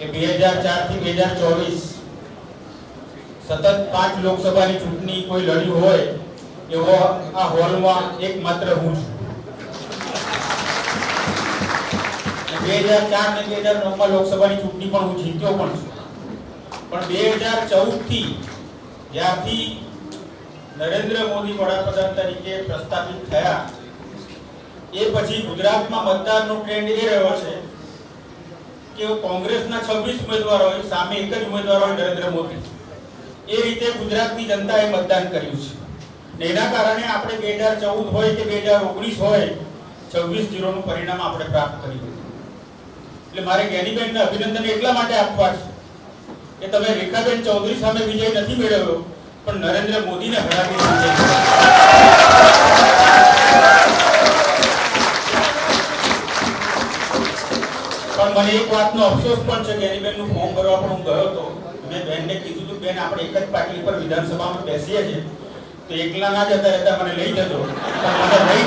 કે બે હજાર ચારથી બે હજાર ચોવીસ સતત પાંચ લોકસભાની ચૂંટણી કોઈ લડ્યું હોય, એવો આ હોલમાં એકમાત્ર હું છું. બે હજાર ચાર ને બે હજાર નવમાં લોકસભાની ચૂંટણી પણ હું જીત્યો પણ છું. પણ બે હજાર ચૌદથી નરેન્દ્ર મોદી વડાપ્રધાન તરીકે પ્રસ્થાપિત થયા, એ પછી ગુજરાતમાં મતદારનો ટ્રેન્ડ એ રહ્યો છે કે કોંગ્રેસના 26 ઉમેદવારો સામે એક જ ઉમેદવાર હોય, નરેન્દ્ર મોદી. એ રીતે ગુજરાતની જનતાએ મતદાન કર્યું છે. ને એના કારણે આપણે બે હજાર ચૌદ હોય કે બે હજાર ઓગણીસ હોય, છવ્વીસ જીરોનું પરિણામ આપણે પ્રાપ્ત કર્યું એટલે મારે જ્ઞાનીબેનને અભિનંદન એટલા માટે આપવા છે કે તમે રેખાબેન ચૌધરી સામે વિજય નથી મેળવ્યો, પણ નરેન્દ્ર મોદીને હરાવી વિજય પણ મને એક વાતનો અફસોસ પણ છે કે એની ફોર્મ ભરવા પણ હું ગયો હતો. મેં બેનને કીધું હતું બેન, આપણે એક જ પાટલી પર વિધાનસભામાં બેસીએ છીએ. તો એકલા ના જતા રહેતા મને લઈ જતો પણ મને લઈ